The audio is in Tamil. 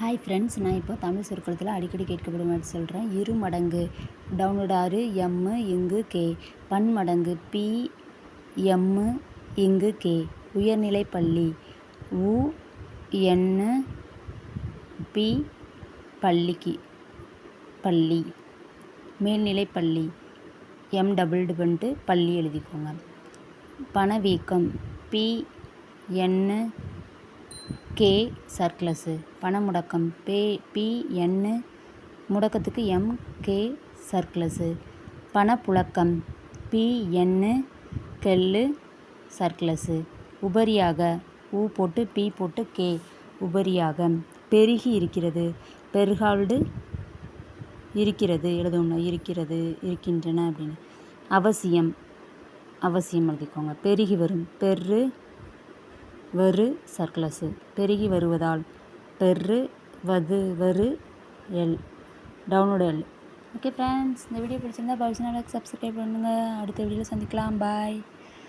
ஹாய் ஃப்ரெண்ட்ஸ் நான் இப்போ தமிழ் சொற்களத்தில் அடிக்கடி கேட்கப்படும் மாதிரி சொல்கிறேன் இரு மடங்கு. டவுன்லோட் ஆறு எம்மு இங்கு கே பன்மடங்கு பி எம்மு இங்கு கே உயர்நிலை பள்ளி. உ என்னு பி பள்ளிக்கு. பள்ளி. மேல்நிலை பள்ளி. எம் டபுள்டு பண்ணிட்டு பள்ளி எழுதிக்கோங்க. பணவீக்கம். பி என்னு கே சர்க்ளஸு பணமுடக்கம் பே பி என்னு முடக்கத்துக்கு எம் கே சர்க்ளஸு பணப்புழக்கம் பி என்னு கெல்லு சர்க்ளஸு உபரியாக ஊ போட்டு பி போட்டு கே உபரியாக பெருகி இருக்கிறது. பெருகால்டு இருக்கிறது எழுதணும் இருக்கிறது இருக்கின்றன அப்படின்னு. அவசியம் அவசியம் எழுதிக்கோங்க. பெருகி வரும். பெரு வரு சர்க்ளஸு பெருகி வருவதால் பெரு வது வரு L. Download L okay friends இந்த வீடியோ பிடிச்சிருந்தா பவிஷ்னாலுக்கு சப்ஸ்கிரைப் பண்ணுங்கள் அடுத்த வீடியோவில் சந்திக்கலாம். பாய்